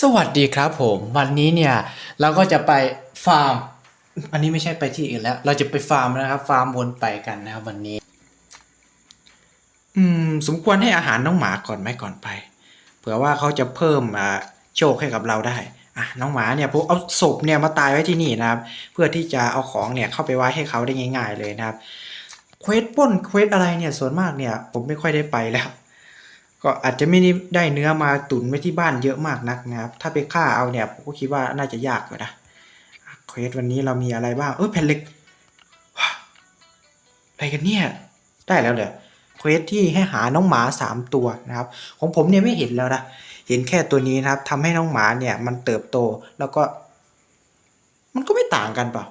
สวัสดีครับผม วันนี้เนี่ยเราก็จะไปฟาร์ม อันนี้ไม่ใช่ไปที่อื่นแล้ว เราจะไปฟาร์มนะครับ ฟาร์มวนไปกันนะครับวันนี้ อืม สมควรให้อาหารน้องหมาก่อนไหมก่อนไป เผื่อว่าเขาจะเพิ่มอ่าโชคให้กับเราได้อะน้องหมาเนี่ยผมเอาศพเนี่ยมาตายไว้ที่นี่นะครับ เพื่อที่จะเอาของเนี่ยเข้าไปไว้ให้เขาได้ง่าย ๆ เลยนะครับเควสป้นเควสอะไรเนี่ยส่วนมากเนี่ย ผมไม่ค่อยได้ไปแล้ว ก็อาจจะไม่ได้เนื้อมาตุนไว้ที่บ้านเยอะมากนักนะครับ ถ้าไปฆ่าเอาเนี่ยผมก็คิดว่าน่าจะยากอยู่นะเควสวันนี้เรามีอะไรบ้าง เออแผ่นเหล็กอะไรกันเนี่ย ได้แล้วเหรอเควสที่ให้หาน้องหมาสามตัวนะครับ ของผมเนี่ยไม่เห็นแล้วนะ เห็นแค่ตัวนี้นะครับทำให้น้องหมาเนี่ยมันเติบโตแล้วก็ มันก็ไม่ต่างกันเปล่า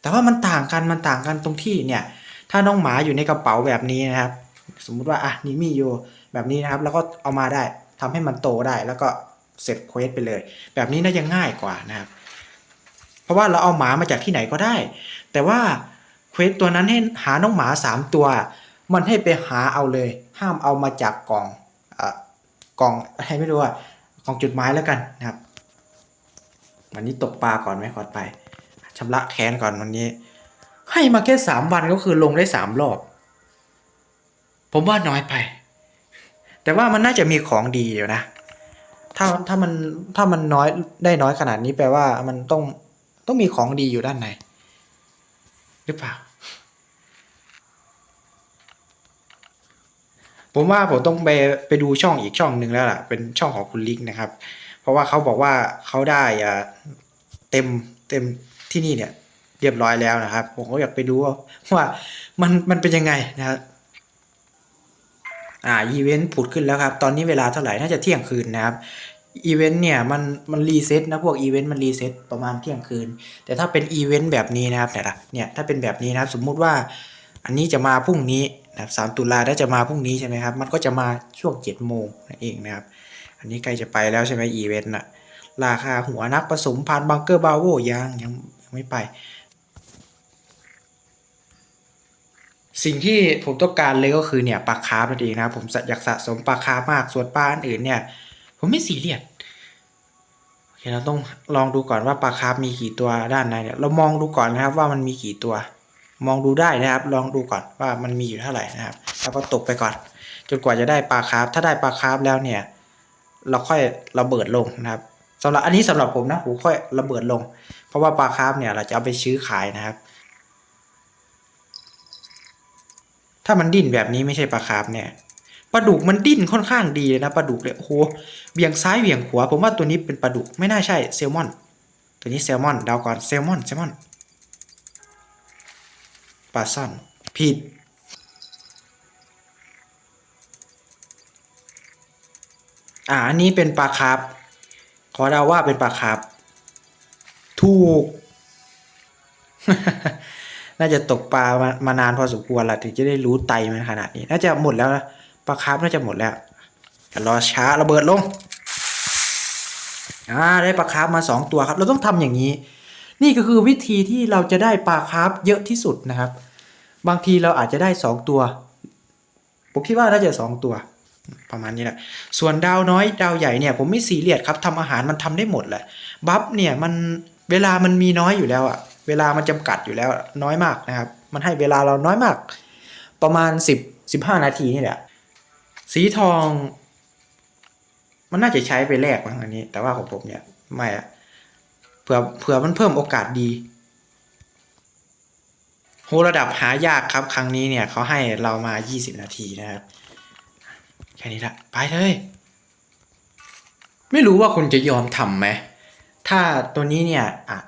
แต่ว่ามันต่างกันมันต่างกันตรงที่เนี่ย ถ้าน้องหมาอยู่ในกระเป๋าแบบนี้นะครับ สมมุติว่าอะนี่มีอยู่แบบนี้นะครับ แล้วก็เอามาได้ทำให้มันโตได้ แล้วก็เสร็จเควสไปเลย แบบนี้น่าจะง่ายกว่านะครับ เพราะว่าเราเอาหมามาจากที่ไหนก็ได้ แต่ว่าเควสตัวนั้นให้หาน้องหมาสามตัว มันให้ไปหาเอาเลย ห้ามเอามาจากกล่องอกล่องอะไรไม่รู้อะกล่องจุดหมายแล้วกันนะครับ วันนี้ตกปลาก่อนไหมก่อนไปชำระแค้นก่อนวันนี้ ให้มาแค่สามวันก็คือลงได้สามรอบ ผมว่าน้อยไป แต่ว่ามันน่าจะมีของดีอยู่นะ ถ้าถ้ามันถ้ามันน้อยได้น้อยขนาดนี้แปลว่ามันต้องต้องมีของดีอยู่ด้านในหรือเปล่า ผมว่าผมต้องไปไปดูช่องอีกช่องหนึ่งแล้วล่ะ เป็นช่องของคุณลิกนะครับ เพราะว่าเขาบอกว่าเขาได้เต็มเต็มที่นี่เนี่ย เรียบร้อยแล้วนะครับ ผมก็อยากไปดูว่ามันมันเป็นยังไงนะครับ อ่าอีเวนต์ผุดขึ้นแล้วครับ ตอนนี้เวลาเท่าไหร่ น่าจะเที่ยงคืนนะครับอีเวนต์เนี่ยมันมันรีเซ็ตนะพวกอีเวนต์มันรีเซ็ตประมาณเที่ยงคืน แต่ถ้าเป็นอีเวนต์แบบนี้นะครับเนี่ยเนี่ยถ้าเป็นแบบนี้นะครับสมมุติว่าอันนี้จะมาพรุ่งนี้นะครับสามตุลาถ้าจะมาพรุ่งนี้ใช่ไหมครับมันก็จะมาช่วงเจ็ดโมงนั่นเองนะครับอันนี้ใกล้จะไปแล้วใช่ไหมอีเวนต์น่ะราคาหัวนักผสมพันธ์บังเกอร์บาโวยังยังยังไม่ไป สิ่งที่ผมต้องการเลยก็คือเนี่ยปลาคาร์ฟนั่นเองนะครับผมอยากสะสมปลาคาร์ฟมากส่วนปลาอันอื่นเนี่ย ผมไม่สีเรียสโอเคเราต้องลองดูก่อนว่าปลาคาร์ฟมีกี่ตัวด้านในเนี่ยเรามองดูก่อนนะครับว่ามันมีกี่ตัว มองดูได้นะครับ ลองดูก่อนว่ามันมีอยู่เท่าไหร่นะครับ แล้วก็ตกไปก่อน จนกว่าจะได้ปลาคาร์ฟถ้าได้ปลาคาร์ฟแล้วเนี่ย เราค่อยระเบิดลงนะครับสำหรับอันนี้สำหรับผมนะผมค่อยระเบิดลง เพราะว่าปลาคาร์ฟเนี่ยเราจะเอาไปซื้อขายนะครับ ถ้ามันดิ้นแบบนี้ไม่ใช่ปลาคาร์ฟเนี่ยปลาดุกมันดิ้นค่อนข้างดีเลยนะปลาดุกเลยโอ้โหเบี่ยงซ้ายเบี่ยงขวาผมว่าตัวนี้เป็นปลาดุกไม่น่าใช่แซลมอน ตัวนี้แซลมอนเดาก่อนแซลมอนแซลมอนปลาซ่อนผิดอ่าอันนี้เป็นปลาคาร์ฟขอเดาว่าเป็นปลาคาร์ฟถูก น่าจะตกปลามามานานพอสมควรละถึงจะได้รู้ไตมันขนาดนี้ น่าจะหมดแล้วนะปลาคาร์ฟน่าจะหมดแล้วรอช้าระเบิดลงอ่าได้ปลาคาร์ฟมาสองตัวครับ เราต้องทำอย่างนี้ นี่ก็คือวิธีที่เราจะได้ปลาคาร์ฟเยอะที่สุดนะครับ บางทีเราอาจจะได้สองตัวผมคิดว่าน่าจะสองตัว ประมาณนี้แหละ ส่วนดาวน้อยดาวใหญ่เนี่ยผมไม่ซีเรียสครับทำอาหารมันทำได้หมดแหละบัฟเนี่ยมันเวลามันมีน้อยอยู่แล้วอะ เวลามันจำกัดอยู่แล้วน้อยมากนะครับ มันให้เวลาเราน้อยมาก ประมาณสิบสิบห้านาทีนี่แหละ สีทอง มันน่าจะใช้ไปแลกมั้งอันนี้ แต่ว่าของผมเนี่ยไม่อะเผื่อเผื่อมันเพิ่มโอกาสดีโหระดับหายากครับ ครั้งนี้เนี่ยเขาให้เรามา 20 นาทีนะครับ แค่นี้ละไปเลย ไม่รู้ว่าคุณจะยอมทำไหมถ้าตัวนี้เนี่ยอะจะ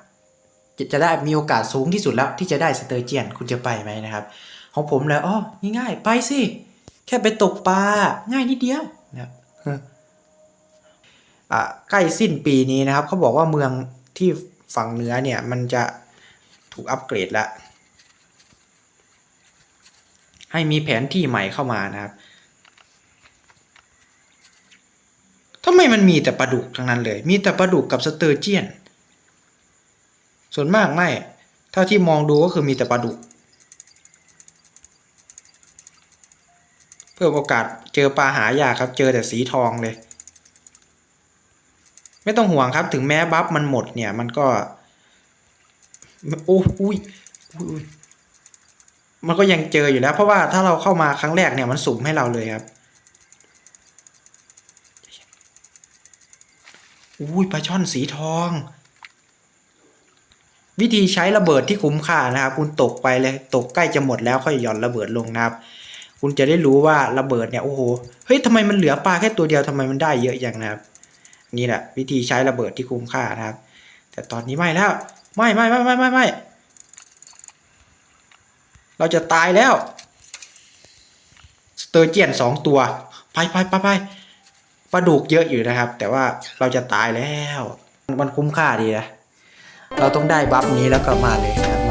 จะได้มีโอกาสสูงที่สุดแล้วที่จะได้สเตอร์เจียนคุณจะไปไหมนะครับ ของผมแล้วอ๋อง่ายๆไปสิ แค่ไปตกปลาง่ายนิดเดียวนะครับอะใกล้สิ้นปีนี้นะครับเขาบอกว่าเมืองที่ฝั่งเหนือเนี่ยมันจะถูกอัปเกรดแล้วให้มีแผนที่ใหม่เข้ามานะครับทำไมมันมีแต่ปลาดุกทั้งนั้นเลย มีแต่ปลาดุกกับสเตอร์เจียน ส่วนมากไม่ เท่าที่มองดูก็คือมีแต่ปลาดุก เพิ่มโอกาสเจอปลาหายากครับ เจอแต่สีทองเลย ไม่ต้องห่วงครับ ถึงแม้บัฟมันหมดเนี่ยมันก็ โอ้อุ้ยอุ้ยอุ้ยมันก็ยังเจออยู่แล้ว เพราะว่าถ้าเราเข้ามาครั้งแรกเนี่ยมันสุ่มให้เราเลยครับอุ้ยปลาช่อนสีทอง วิธีใช้ระเบิดที่คุ้มค่านะครับ คุณตกไปเลยตกใกล้จะหมดแล้วค่อยหย่อนระเบิดลงนะครับ คุณจะได้รู้ว่าระเบิดเนี่ยโอ้โหเฮ้ยทำไมมันเหลือปลาแค่ตัวเดียวทำไมมันได้เยอะอย่างนะครับ นี่แหละวิธีใช้ระเบิดที่คุ้มค่านะครับ แต่ตอนนี้ไม่แล้วไม่ไม่ไม่ไม่ไม่ไม่เราจะตายแล้วสเตอร์เจียนสองตัวไปไปไปไปปลาดุกเยอะอยู่นะครับ แต่ว่าเราจะตายแล้ว มันคุ้มค่าดีนะ เราต้องได้บัฟนี้แล้วก็มาเลยนะครับ